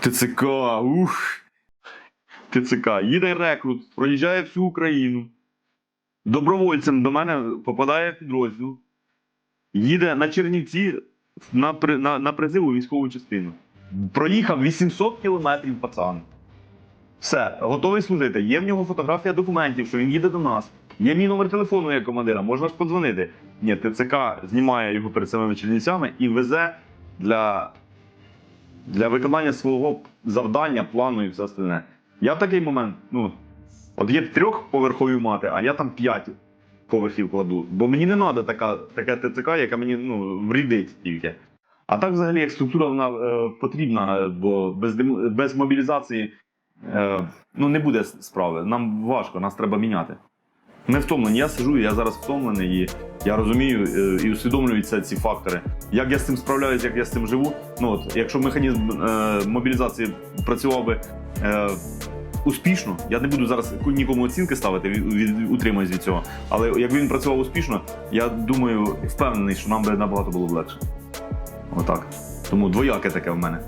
ТЦК, ух. ТЦК. Їде рекрут, проїжджає всю Україну. Добровольцем до мене попадає підрозділ. Їде на Чернівці на, на, на призив у військову частину. Проїхав 800 кілометрів пацан. Все, готовий служити. Є в нього фотографія документів, що він їде до нас. Є мій номер телефону як командира, можна ж подзвонити. Ні, ТЦК знімає його перед самими чернівцями і везе для, для виконання свого завдання, плану і все остальне. Я в такий момент, ну, от є трьохповерхові мати, а я там п'ять поверхів кладу. Бо мені не треба така, така ТЦК, яка мені ну, врідить тільки. А так, взагалі, як структура вона е, потрібна, бо без, без мобілізації е, ну, не буде справи. Нам важко, нас треба міняти. Ми втомлені. Я сижу, я зараз втомлений, і я розумію е, і усвідомлюю це, ці фактори. Як я з цим справляюсь, як я з цим живу. Ну, от, якщо механізм е, мобілізації працював би е, успішно, я не буду зараз нікому оцінки ставити, від, утримуюсь від цього. Але якби він працював успішно, я думаю, впевнений, що нам би набагато було б легше. Отак. Тому двояке таке в мене.